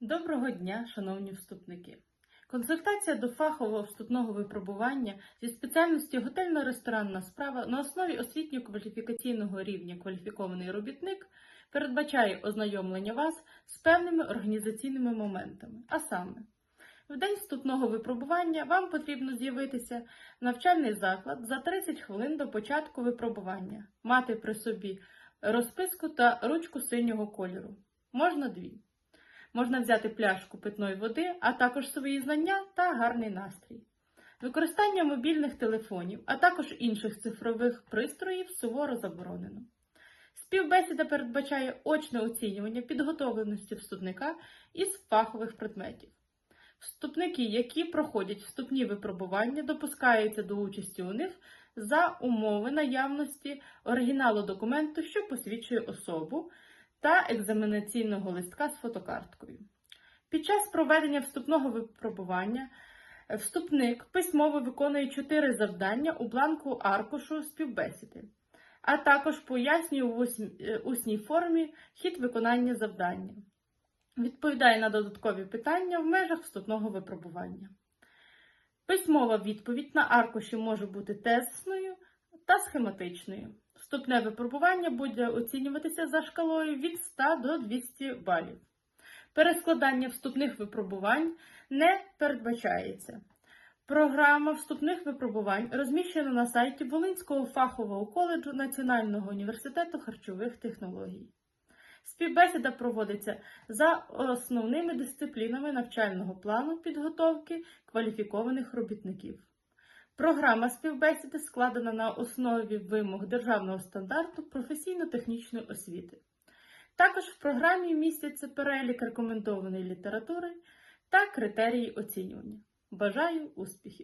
Доброго дня, шановні вступники! Консультація до фахового вступного випробування зі спеціальності готельно-ресторанна справа на основі освітньо-кваліфікаційного рівня кваліфікований робітник передбачає ознайомлення вас з певними організаційними моментами. А саме, в день вступного випробування вам потрібно з'явитися в навчальний заклад за 30 хвилин до початку випробування, мати при собі розписку та ручку синього кольору. Можна дві. Можна взяти пляшку питної води, а також свої знання та гарний настрій. Використання мобільних телефонів, а також інших цифрових пристроїв суворо заборонено. Співбесіда передбачає очне оцінювання підготовленості вступника із фахових предметів. Вступники, які проходять вступні випробування, допускаються до участі у них за умови наявності оригіналу документу, що посвідчує особу, та екзаменаційного листка з фотокарткою. Під час проведення вступного випробування е, вступник письмово виконує чотири завдання у бланку аркушу співбесіди, а також пояснює у е, усній формі хід виконання завдання. Відповідає на додаткові питання в межах вступного випробування. Письмова відповідь на аркуші може бути тезисною та схематичною. Вступне випробування буде оцінюватися за шкалою від 100 до 200 балів. Перескладання вступних випробувань не передбачається. Програма вступних випробувань розміщена на сайті Волинського фахового коледжу Національного університету харчових технологій. Співбесіда проводиться за основними дисциплінами навчального плану підготовки кваліфікованих робітників. Програма співбесіди складена на основі вимог державного стандарту професійно-технічної освіти. Також в програмі містяться перелік рекомендованої літератури та критерії оцінювання. Бажаю успіхів!